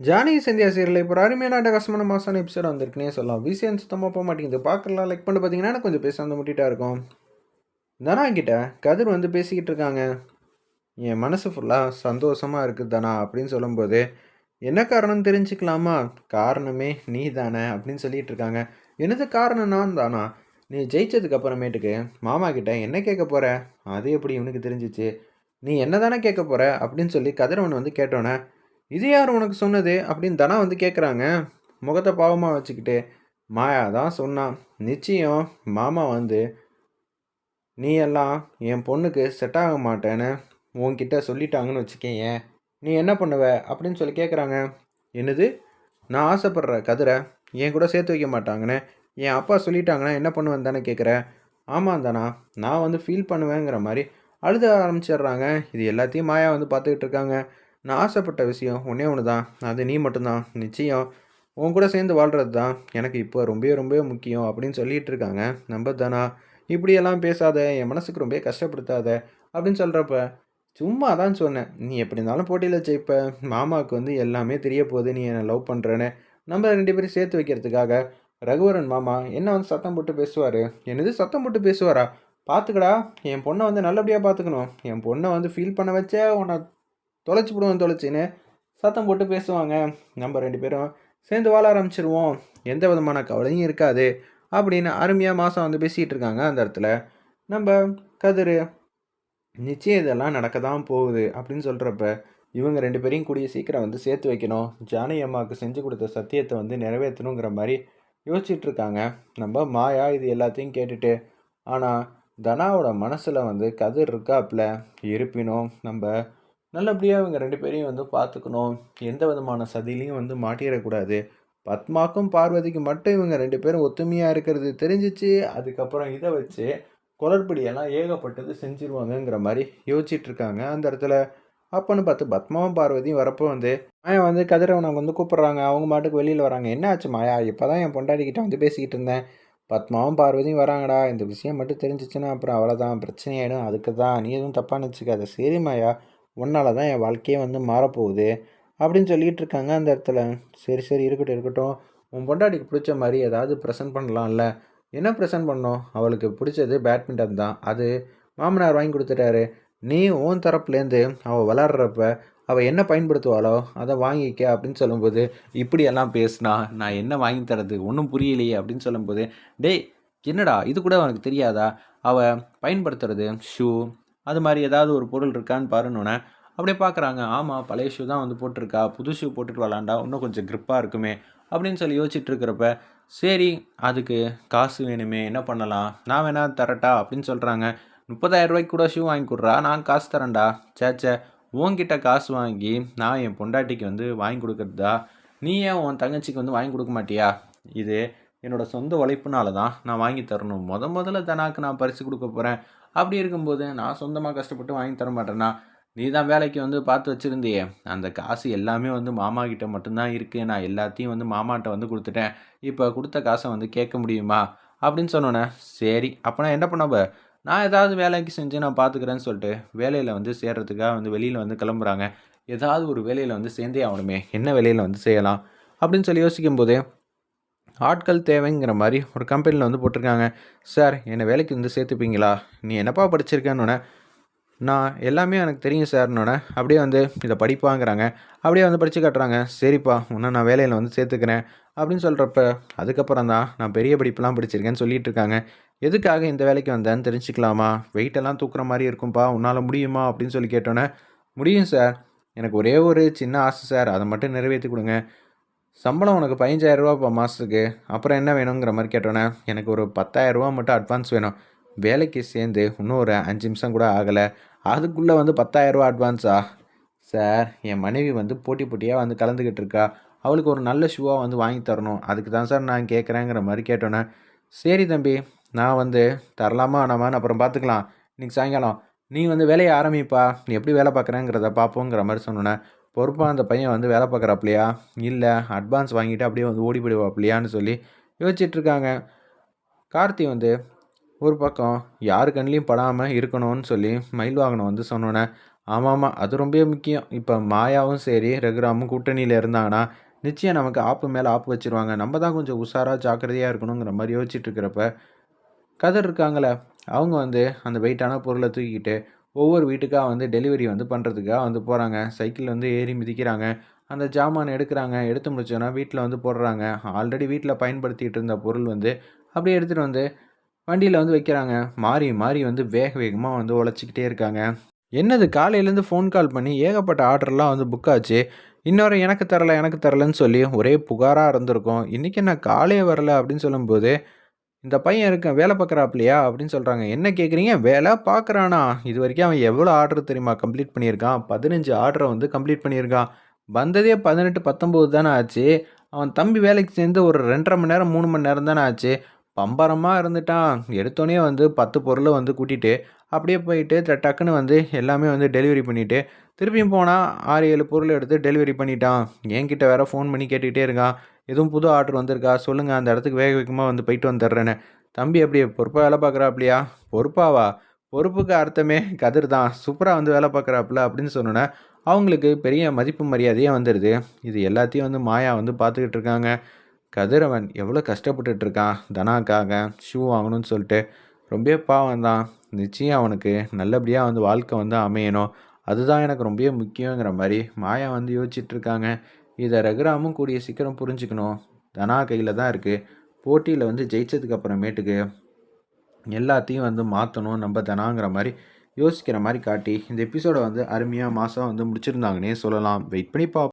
Johnny Sandhya serial இப்போ அருமையான அட்டகாசமான மாசான எபிசோட் வந்திருக்குனே சொல்லலாம். விசிஎன் சுத்தமாக போக மாட்டேங்குது. பார்க்கலாம் லைக் பண்ணி பார்த்தீங்கன்னா கொஞ்சம் பேச வந்து முட்டிட்டா இருக்கும். தனா கிட்ட கதிர் வந்து பேசிக்கிட்டு இருக்காங்க. என் மனசு ஃபுல்லாக சந்தோஷமாக இருக்குது தனா அப்படின்னு சொல்லும்போது என்ன காரணம் தெரிஞ்சுக்கலாமா? காரணமே நீ தானே அப்படின்னு சொல்லிட்டு இருக்காங்க. என்னது காரணம் நான் தானா நீ ஜெயிச்சதுக்கு அப்புறமேட்டுக்கு மாமா கிட்ட என்ன கேட்க போற? அது எப்படி இவனுக்கு தெரிஞ்சிச்சு? நீ என்ன தானே கேட்க போற? அப்படின்னு சொல்லி கதிரவன் வந்து கேட்டோன்னே இது யார் உனக்கு சொன்னது? அப்படின்னு தனா வந்து கேட்குறாங்க முகத்தை பாவமாக வச்சுக்கிட்டு மாயா தான் சொன்னான். நிச்சயம் மாமா வந்து நீ எல்லாம் என் பொண்ணுக்கு செட் ஆக மாட்டேன்னு உன்கிட்ட சொல்லிட்டாங்கன்னு வச்சுக்கேன் நீ என்ன பண்ணுவ? அப்படின்னு சொல்லி கேட்குறாங்க என்னது? நான் ஆசைப்படுற கதிரை என் கூட சேர்த்து வைக்க மாட்டாங்கன்னு என் அப்பா சொல்லிட்டாங்கன்னா என்ன பண்ணுவேன் தானே கேட்குறேன் ஆமாம் தானா நான் வந்து ஃபீல் பண்ணுவேங்கிற மாதிரி அழுத ஆரம்பிச்சிடுறாங்க. இது எல்லாத்தையும் மாயா வந்து பார்த்துக்கிட்டு இருக்காங்க. நான் ஆசைப்பட்ட விஷயம் ஒன்றே ஒன்று தான் அது நீ மட்டும்தான். நிச்சயம். உன் கூட சேர்ந்து வாழ்கிறது தான் எனக்கு இப்போ ரொம்ப ரொம்ப முக்கியம் அப்படின்னு சொல்லிட்டு இருக்காங்க. நம்ம தானா இப்படியெல்லாம் பேசாத என் மனசுக்கு ரொம்ப கஷ்டப்படுத்தாத அப்படின்னு சொல்கிறப்ப சும்மா தான் சொன்னேன். நீ எப்படி இருந்தாலும் போட்டியில் ஜெயிப்ப. மாமாவுக்கு வந்து எல்லாமே தெரிய போகுது. நீ என்னை லவ் பண்ணுறேன்னு நம்ம ரெண்டு பேரும் சேர்த்து வைக்கிறதுக்காக ரகுவரன் மாமா என்ன வந்து சத்தம் போட்டு பேசுவார்? என்னது சத்தம் போட்டு பேசுவாரா? பார்த்துக்கடா என் பொண்ணை வந்து நல்லபடியாக பார்த்துக்கணும் என் பொண்ணை வந்து ஃபீல் பண்ண வச்சே உன்னை தொலைச்சி விடுவோம் தொலைச்சின்னு சத்தம் போட்டு பேசுவாங்க. நம்ம ரெண்டு பேரும் சேர்ந்து வாழ ஆரம்பிச்சிருவோம். எந்த விதமான கவலையும் இருக்காது அப்படின்னு அருமையாக மாதம் வந்து பேசிகிட்டு இருக்காங்க அந்த இடத்துல. நம்ம கதிர் நிச்சயம் இதெல்லாம் நடக்க தான் போகுது அப்படின்னு சொல்கிறப்ப இவங்க ரெண்டு பேரையும் கூடிய சீக்கிரம் வந்து சேர்த்து வைக்கணும். ஜானகி அம்மாவுக்கு செஞ்சு கொடுத்த சத்தியத்தை வந்து நிறைவேற்றணுங்கிற மாதிரி யோசிச்சுட்டு இருக்காங்க. நம்ம மாயா இது எல்லாத்தையும் கேட்டுட்டு ஆனால் தனாவோட மனசில் வந்து கதிர் இருக்காப்புல. இருப்பினும் நம்ம நல்லபடியாக இவங்க ரெண்டு பேரையும் வந்து பார்த்துக்கணும். எந்த விதமான சதியிலையும் வந்து மாட்டிடக்கூடாது. பத்மாக்கும் பார்வதிக்கும் மட்டும் இவங்க ரெண்டு பேரும் ஒத்துமையாக இருக்கிறது தெரிஞ்சிச்சு. அதுக்கப்புறம் இதை வச்சு குளறுபடியெல்லாம் ஏகப்பட்டது செஞ்சிருவாங்கங்கிற மாதிரி யோசிச்சுட்டு இருக்காங்க அந்த இடத்துல. அப்போன்னு பார்த்து பத்மாவும் பார்வதியும் வரப்போ வந்து மாயா வந்து கதிரவனை வந்து கூப்பிட்றாங்க. அவங்க மாட்டுக்கு வெளியில் வராங்க. என்ன ஆச்சு மாயா? இப்போ தான் என் பொண்டாடிக்கிட்ட வந்து பேசிக்கிட்டு இருந்தேன். பத்மாவும் பார்வதியும் வராங்கடா. இந்த விஷயம் மட்டும் தெரிஞ்சிச்சுன்னா அப்புறம் அவ்வளோதான் பிரச்சனையாயிடும் அதுக்கு தான் நீ எதுவும் தப்பாக நினச்சிக்காத. சரி மாயா. உன்னால தான் என் வாழ்க்கையே வந்து மாறப்போகுது அப்படின்னு சொல்லிகிட்டு இருக்காங்க அந்த இடத்துல. சரி சரி இருக்கட்டும் இருக்கட்டும். உன் பொண்டாட்டிக்கு பிடிச்ச மாதிரி ஏதாவது ப்ரெசென்ட் பண்ணலாம்ல. என்ன ப்ரெசென்ட் பண்ணோம் அவளுக்கு பிடிச்சது பேட்மிண்டன் தான். அது மாமனார் வாங்கி கொடுத்துட்டாரு. நீ ஓன் தரப்புலேருந்து அவள் விளாட்றப்ப அவள் என்ன பயன்படுத்துவாளோ அதை வாங்கிக்க அப்படின்னு சொல்லும்போது இப்படியெல்லாம் பேசுனா நான் என்ன வாங்கி தரது? ஒன்றும் புரியலையே அப்படின்னு சொல்லும்போது டேய் என்னடா இது கூட அவனுக்கு தெரியாதா? அவள் பயன்படுத்துறது ஷூ அது மாதிரி ஏதாவது ஒரு பொருள் இருக்கான்னு பாருன்னொன்னே அப்படியே பார்க்குறாங்க ஆமாம் பழைய ஷூ தான் வந்து போட்டிருக்கா. புது ஷூ போட்டுட்டு விளாண்டா இன்னும் கொஞ்சம் க்ரிப்பாக இருக்குமே அப்படின்னு சொல்லி யோசிச்சுட்டு இருக்கிறப்ப சரி அதுக்கு காசு வேணுமே என்ன பண்ணலாம்? நான் வேணா தரட்டா அப்படின்னு சொல்கிறாங்க முப்பதாயிரம் ரூபாய்க்கு கூட ஷூ வாங்கி கொடுறா. நான் காசு தரேன்டா. சேச்சே உன்கிட்ட காசு வாங்கி நான் என் பொண்டாட்டிக்கு வந்து வாங்கி கொடுக்குறதா? நீ ஏன் உன் தங்கச்சிக்கு வந்து வாங்கி கொடுக்க மாட்டியா? இது என்னோட சொந்த உழைப்புனால தான் நான் வாங்கி தரணும். முத முதல்ல தனாக்கு நான் பரிசு கொடுக்க போகிறேன் அப்படி இருக்கும்போது நான் சொந்தமாக கஷ்டப்பட்டு வாங்கி தர மாட்டேன்னா நீ தான் வேலைக்கு வந்து பார்த்து வச்சுருந்தியே. அந்த காசு எல்லாமே வந்து மாமா கிட்ட மட்டும்தான் இருக்குது நான் எல்லாத்தையும் வந்து மாமாட்ட வந்து கொடுத்துட்டேன். இப்போ கொடுத்த காசை வந்து கேட்க முடியுமா? அப்படின்னு சொன்னோன்னே சரி அப்போனா என்ன பண்ணப்ப நான் ஏதாவது வேலைக்கு செஞ்சு நான் பார்த்துக்கிறேன்னு சொல்லிட்டு வேலையில் வந்து சேர்றதுக்காக வந்து வெளியில் வந்து கிளம்புறாங்க. ஏதாவது ஒரு வேலையில் வந்து சேர்ந்தே ஆகணுமே. என்ன வேலையில் வந்து செய்யலாம்? அப்படின்னு சொல்லி யோசிக்கும் போதே ஆட்கள் தேவைங்கிற மாதிரி ஒரு கம்பெனியில் வந்து போட்டிருக்காங்க. சார் என்னை வேலைக்கு வந்து சேர்த்துப்பீங்களா? நீ என்னப்பா படிச்சிருக்கேன்னொன்னே நான் எல்லாமே எனக்கு தெரியும் சார்னோட அப்படியே வந்து இதை படிப்பாங்கிறாங்க. அப்படியே வந்து படித்து காட்டுறாங்க. சரிப்பா இன்னும் நான் வேலையில் வந்து சேர்த்துக்கிறேன். அப்படின்னு சொல்கிறப்ப அதுக்கப்புறம் தான் நான் பெரிய படிப்புலாம் படிச்சிருக்கேன்னு சொல்லிட்டு இருக்காங்க. எதுக்காக இந்த வேலைக்கு வந்தேன்னு தெரிஞ்சுக்கலாமா? வெயிட்டெல்லாம் தூக்குற மாதிரி இருக்கும்ப்பா உன்னால் முடியுமா? அப்படின்னு சொல்லி கேட்டோன்னே முடியும் சார். எனக்கு ஒரே ஒரு சின்ன ஆசை சார். அதை மட்டும் நிறைவேற்றி கொடுங்க. சம்பளம் உனக்கு பதினஞ்சாயிரரூபாப்பா மாதத்துக்கு அப்புறம் என்ன வேணுங்கிற மாதிரி கேட்டோன்னே எனக்கு ஒரு பத்தாயிரரூபா மட்டும் அட்வான்ஸ் வேணும். வேலைக்கு சேர்ந்து இன்னும் ஒரு அஞ்சு நிமிஷம் கூட ஆகலை. அதுக்குள்ளே வந்து பத்தாயிரரூபா அட்வான்ஸா சார் என் மனைவி வந்து போட்டி போட்டியாக வந்து கலந்துக்கிட்டு இருக்கா. அவளுக்கு ஒரு நல்ல ஷூவாக வந்து வாங்கி தரணும். அதுக்கு தான் சார் நான் கேட்குறேங்கிற மாதிரி கேட்டோன்னே சரி தம்பி நான் வந்து தரலாமா வேணாமான்னு அப்புறம் பார்த்துக்கலாம் இன்றைக்கி சாயங்காலம். நீ வந்து வேலையை ஆரம்பிப்பா. நீ எப்படி வேலை பார்க்குறேங்கிறத பார்ப்போங்கிற மாதிரி சொன்னோன்னே பொறுப்பாக அந்த பையன் வந்து வேலை பார்க்குறாப்லையா இல்லை அட்வான்ஸ் வாங்கிட்டு அப்படியே வந்து ஓடி போயிடுவாப்லையான்னு சொல்லி யோசிச்சிட்ருக்காங்க கார்த்தி வந்து ஒரு பக்கம் யார் கண்லேயும் படாமல் இருக்கணும்னு சொல்லி மயில் வாகனம் வந்து சொன்னோன்னே ஆமாம் அது ரொம்ப முக்கியம். இப்போ மாயாவும் சரி, ரகுராமும் கூட்டணியில் இருந்தாங்கன்னா, நிச்சயம் நமக்கு ஆப்பு மேலே ஆப்பு வச்சுருவாங்க. நம்ம தான் கொஞ்சம் உஷாராக ஜாக்கிரதையாக இருக்கணுங்கிற மாதிரி யோசிச்சுட்டு இருக்கிறப்ப, கதர் இருக்காங்களே அவங்க வந்து அந்த வெயிட்டான பொருளை தூக்கிக்கிட்டு, ஒவ்வொரு வீட்டுக்காக வந்து டெலிவரி வந்து பண்ணுறதுக்காக வந்து போகிறாங்க சைக்கிள் வந்து ஏறி மிதிக்கிறாங்க. அந்த ஜாமான் எடுக்கிறாங்க எடுத்து முடிச்சோன்னா வீட்டில் வந்து போடுறாங்க. ஆல்ரெடி வீட்டில் பயன்படுத்திகிட்டு இருந்த பொருள் வந்து அப்படியே எடுத்துகிட்டு வந்து வண்டியில் வந்து வைக்கிறாங்க. மாறி, மாறி வந்து வேக வேகமாக வந்து உழைச்சிக்கிட்டே இருக்காங்க. என்னது காலையிலேருந்து ஃபோன் கால் பண்ணி ஏகப்பட்ட ஆர்டர்லாம் வந்து புக் ஆச்சு. இன்னொரு எனக்கு தரலை எனக்கு தரலன்னு சொல்லி ஒரே புகாராக இருந்திருக்கும். இன்றைக்கி என்ன காலையே வரல அப்படின்னு சொல்லும்போது, இந்த பையன் இருக்கான் வேலை பார்க்குறாப்லையா அப்படின்னு சொல்கிறாங்க என்ன கேட்குறீங்க? வேலை பார்க்குறானா? இது வரைக்கும் அவன் எவ்வளோ ஆர்டர் தெரியுமா கம்ப்ளீட் பண்ணியிருக்கான்? பதினஞ்சு ஆர்டரை வந்து கம்ப்ளீட் பண்ணியிருக்கான். வந்ததே 18, 19 தானே ஆச்சு. அவன் தம்பி வேலைக்கு சேர்ந்து ஒரு 2 1/2 மணி நேரம், மூணு மணி நேரம் தானே ஆச்சு. பம்பரமாக இருந்துட்டான். எடுத்தோடனே வந்து பத்து பொருளை வந்து கூட்டிகிட்டு அப்படியே போயிட்டு டக்குன்னு வந்து எல்லாமே வந்து டெலிவரி பண்ணிவிட்டு திருப்பியும் போனால் ஆறு ஏழு பொருள் எடுத்து டெலிவரி பண்ணிட்டான். என்கிட்ட வேறு ஃபோன் பண்ணி கேட்டுக்கிட்டே இருக்கான். எதுவும் புது ஆர்டர் வந்திருக்கா? சொல்லுங்கள் அந்த இடத்துக்கு வேக வேகமாக வந்து போயிட்டு வந்துடுறேன்னு. தம்பி எப்படி பொறுப்பாக வேலை பார்க்குறாப்லையா? பொறுப்பாவா? பொறுப்புக்கு அர்த்தமே கதிர் தான். சூப்பராக வந்து வேலை பார்க்குறாப்புல அப்படின்னு சொன்னோன்னே அவங்களுக்கு பெரிய மதிப்பு மரியாதையே வந்துடுது இது எல்லாத்தையும் வந்து மாயா வந்து பார்த்துக்கிட்டு இருக்காங்க. கதிரவன் எவ்வளோ கஷ்டப்பட்டுட்டு இருக்கான். தனாக்காக ஷூ வாங்கணும்னு சொல்லிட்டு. ரொம்ப பாவம் தான். நிச்சயம் அவனுக்கு நல்லபடியாக வந்து வாழ்க்கை வந்து அமையணும். அதுதான் எனக்கு ரொம்பவே முக்கியங்கிற மாதிரி மாயா வந்து யோசிச்சுட்ருக்காங்க இதை ரகுராமும் கூடிய சீக்கிரம் புரிஞ்சுக்கணும். தனா கையில் தான் இருக்குது போட்டியில் வந்து ஜெயித்ததுக்கு அப்புறமேட்டுக்கு எல்லாத்தையும் வந்து மாற்றணும் நம்ம தனாங்கிற மாதிரி யோசிக்கிற மாதிரி காட்டி, இந்த எபிசோடை வந்து அருமையாக மாதம் வந்து முடிச்சிருந்தாங்கன்னே சொல்லலாம். வெயிட் பண்ணி பாப்